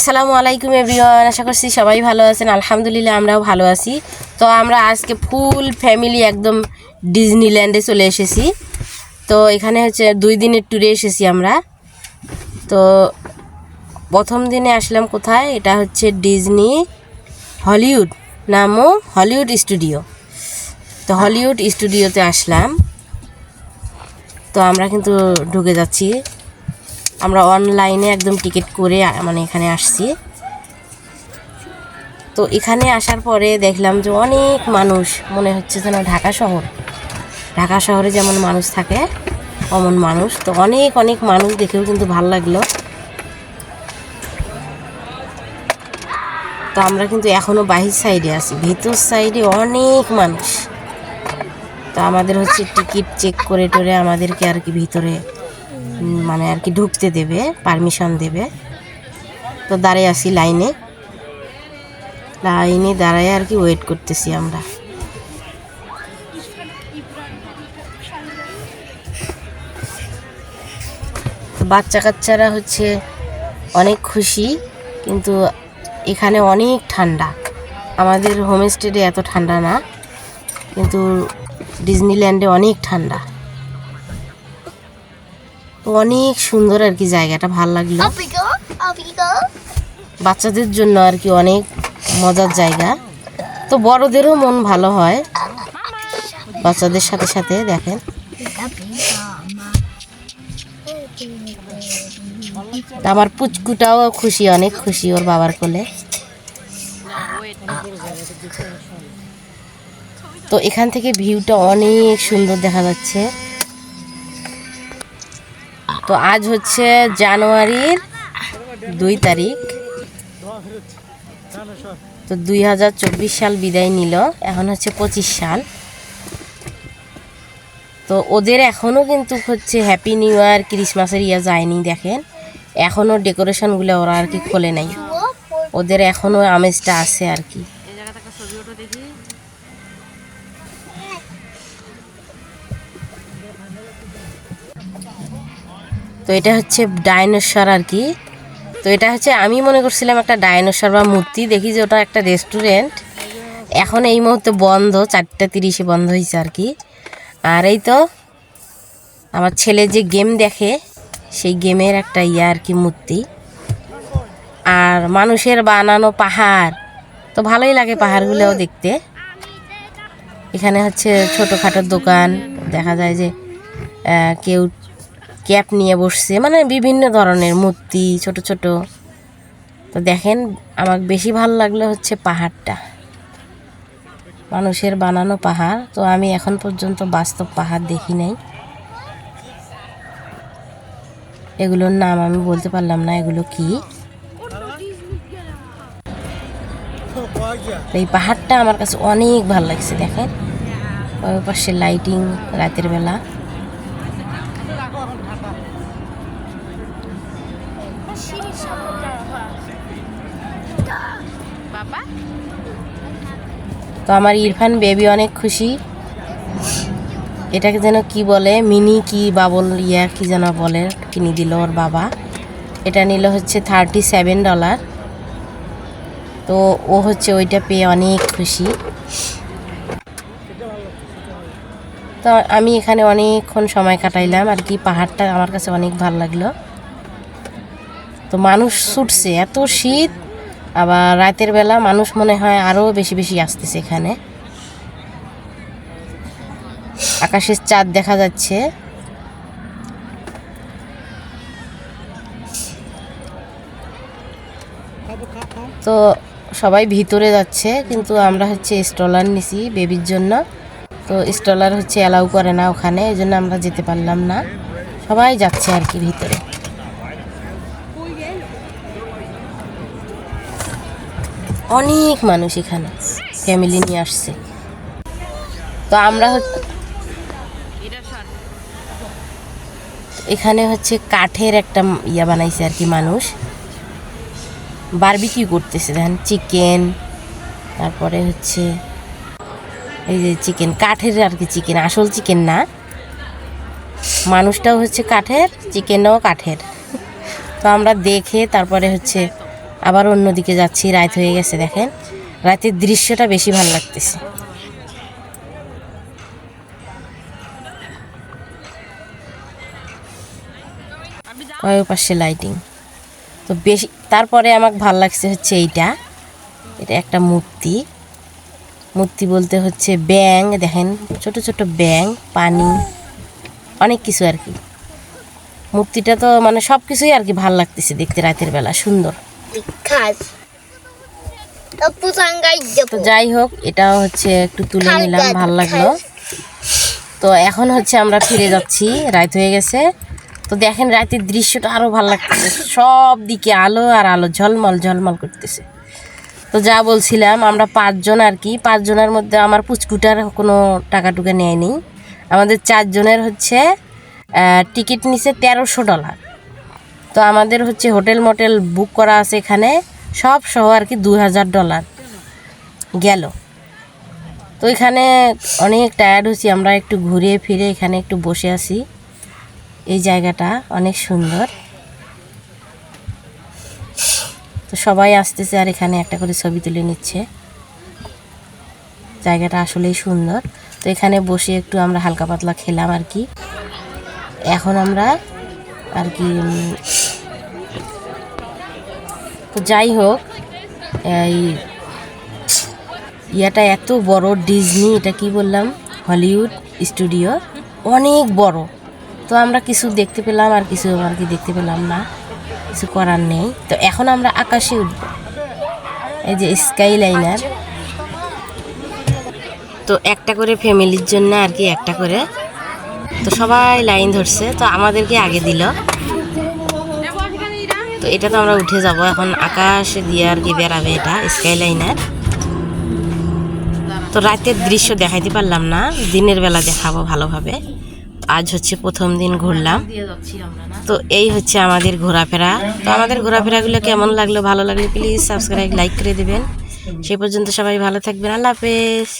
আসসালামু আলাইকুম এভরিওয়ান, আশা করছি সবাই ভালো আছেন। আলহামদুলিল্লাহ আমরাও ভালো আছি। তো আমরা আজকে ফুল ফ্যামিলি একদম ডিজনিল্যান্ডে চলে এসেছি। তো এখানে হচ্ছে দুই দিনের ট্যুরে এসেছি আমরা। তো প্রথম দিনে আসলাম কোথায়? এটা হচ্ছে ডিজনি হলিউড নামও হলিউড স্টুডিও। তো হলিউড স্টুডিওতে আসলাম। তো আমরা কিন্তু ঢুকে যাচ্ছি। আমরা অনলাইনে একদম টিকিট করে মানে এখানে আসছি। তো এখানে আসার পরে দেখলাম যে অনেক মানুষ, মনে হচ্ছে যেন ঢাকা শহর। ঢাকা শহরে যেমন মানুষ থাকে, অমন মানুষ। তো অনেক অনেক মানুষ দেখেও কিন্তু ভালো লাগল। তো আমরা কিন্তু এখনও বাহির সাইডে আছি। ভিতর সাইডে অনেক মানুষ। তো আমাদের হচ্ছে টিকিট চেক করে টোরে আমাদেরকে আর কি ভিতরে মানে আর কি ঢুকতে দেবে পারমিশন দেবে। তো দাঁড়িয়ে আসি লাইনে। লাইনে দাঁড়ায় আর কি ওয়েট করতেছি আমরা। বাচ্চা কাচ্চারা হচ্ছে অনেক খুশি, কিন্তু এখানে অনেক ঠান্ডা। আমাদের হোমস্টেডে এত ঠান্ডা না, কিন্তু ডিজনিল্যান্ডে অনেক ঠান্ডা। অনেক সুন্দর আর কি জায়গাটা ভালো লাগল. বাচ্চাদের জন্য আর কি অনেক মজার জায়গা। তো বড়দেরও মন ভালো হয়। বাচ্চাদের সাথে সাথে দেখেন। আমার পুচকুটাও খুশি অনেক খুশি ওর বাবার কোলে। তো এখান থেকে ভিউটা অনেক সুন্দর দেখা যাচ্ছে। তো আজ হচ্ছে জানুয়ারির দুই তারিখ। তো দুই হাজার চব্বিশ সাল বিদায় নিল, এখন হচ্ছে পঁচিশ সাল। তো ওদের এখনও কিন্তু হচ্ছে হ্যাপি নিউ ইয়ার ক্রিসমাসের ইয়া যায়নি, দেখেন। এখনও ডেকোরেশনগুলো ওরা আর কি খোলে নাই। ওদের এখনও আমেজটা আছে আর কি। তো এটা হচ্ছে ডাইনোসর আর কি তো এটা হচ্ছে, আমি মনে করছিলাম একটা ডাইনোসর বা মূর্তি। দেখি যে ওটা একটা রেস্টুরেন্ট। এখন এই মুহূর্তে বন্ধ, চারটে তিরিশে বন্ধ হয়েছে আর কি আর এই তো, আমার ছেলে যে গেম দেখে, সেই গেমের একটা ইয়ে আর কি মূর্তি। আর মানুষের বানানো পাহাড়। তো ভালোই লাগে পাহাড়গুলোও দেখতে। এখানে হচ্ছে ছোটোখাটো দোকান। দেখা যায় যে কেউ ক্যাপ নিয়ে বসছে। মানে বিভিন্ন ধরনের মূর্তি, ছোট ছোট। তো দেখেন আমার বেশি ভালো লাগল হচ্ছে পাহাড়টা। মানুষের বানানো পাহাড়। তো আমি এখন পর্যন্ত বাস্তব পাহাড় দেখি নাই। এগুলোর নাম আমি বলতে পারলাম না, এগুলো কি? এই পাহাড়টা আমার কাছে অনেক ভালো লাগছে, দেখেন। ওই পাশে লাইটিং রাতের বেলা। তো আমার ইরফান বেবি অনেক খুশি। এটাকে যেন কি বলে মিনি কি বাবল ইয়া কি যেন বলে কিনে দিল ওর বাবা। এটা নিল হচ্ছে থার্টি সেভেন ডলার তো ও হচ্ছে ওইটা পেয়ে অনেক খুশি। তো আমি এখানে অনেকক্ষণ সময় কাটাইলাম আর কি পাহাড়টা আমার কাছে অনেক ভালো লাগল। তো মানুষ ছুটছে, এত শীত। আবার রাতের বেলা মানুষ মনে হয় আরও বেশি বেশি আসতেছে এখানে। আকাশের চাঁদ দেখা যাচ্ছে। তো সবাই ভিতরে যাচ্ছে, কিন্তু আমরা হচ্ছে স্টলার নিছি বেবির জন্য। তো স্টলার হচ্ছে অ্যালাউ করে না ওখানে এই জন্য আমরা যেতে পারলাম না। সবাই যাচ্ছে আর কি ভিতরে। অনেক মানুষ এখানে ফ্যামিলি নিয়ে আসছে। তো আমরা এখানে হচ্ছে কাঠের একটা ইয়া বানাইছে আর কি মানুষ। বারবিকিউ করতেছে, দেখেন চিকেন তারপরে হচ্ছে এই যে চিকেন কাঠের আর কি চিকেন আসল চিকেন না। মানুষটাও হচ্ছে কাঠের চিকেনও কাঠের। তো আমরা দেখে তারপরে হচ্ছে আবার অন্যদিকে যাচ্ছি, রাত হয়ে গেছে দেখেন। রাতের দৃশ্যটা বেশি ভালো লাগতেছে। কয়েক পাশে লাইটিং তো বেশি তারপরে আমাকে ভালো লাগছে হচ্ছে এইটা। এটা একটা মূর্তি। মূর্তি বলতে হচ্ছে ব্যাং দেখেন। ছোট ছোট ব্যাং পানি, অনেক কিছু আর কি। মূর্তিটা তো মানে সব কিছুই আর কি ভালো লাগতেছে দেখতে রাতের বেলা, সুন্দর। তো যাই হোক এটাও হচ্ছে একটু তুলে নিলাম ভালো লাগল। তো এখন হচ্ছে আমরা ফিরে যাচ্ছি রাত হয়ে গেছে। তো দেখেন রাতের দৃশ্যটা আরও ভালো লাগতেছে। সব দিকে আলো আর আলো ঝলমল ঝলমল করতেছে। তো যা বলছিলাম আমরা পাঁচজন আর কি পাঁচজনের মধ্যে আমার পুচকুটার কোনো টাকা টুকা নেয়নি। আমাদের চারজনের হচ্ছে টিকিট নিছে তেরোশো ডলার। তো আমাদের হচ্ছে হোটেল মোটেল বুক করা আছে এখানে। সব সহ আর কি দুই হাজার ডলার। গেল। তো এখানে অনেক টায়ার্ড হচ্ছি আমরা একটু ঘুরে ফিরে এখানে একটু বসে আছি। এই জায়গাটা অনেক সুন্দর। তো সবাই আসতেছে আর এখানে একটা করে ছবি তুলে নিচ্ছে। জায়গাটা আসলেই সুন্দর। তো এখানে বসে একটু আমরা হালকা পাতলা খেলাম আর কি। এখন আমরা আর কি তো যাই হোক, এই ইয়াটা এত বড় ডিজনি, এটা কি বললাম? হলিউড স্টুডিও, অনেক বড়। তো আমরা কিছু দেখতে পেলাম আর কিছু আর কি দেখতে পেলাম না, কিছু করার নেই। তো এখন আমরা আকাশে উঠব। এই যে স্কাই লাইনার তো একটা করে ফ্যামিলির জন্য আর কি একটা করে তো সবাই লাইন ধরছে, তো আমাদেরকে আগে দিল। তো এটা তো আমরা উঠে যাব। এখন আকাশে দিয়ে আর কি বেড়াবে এটা স্কাই লাইনার তো রাতের দৃশ্য দেখাইতে পারলাম না, দিনের বেলা দেখাবো ভালোভাবে। আজ হচ্ছে প্রথম দিন ঘুরলাম। তো এই হচ্ছে আমাদের ঘোরাফেরা। তো আমাদের ঘোরাফেরাগুলো কেমন লাগল, ভালো লাগলে প্লিজ সাবস্ক্রাইব লাইক করে দেবেন। সেই পর্যন্ত সবাই ভালো থাকবেন। আল্লাহ হাফেজ।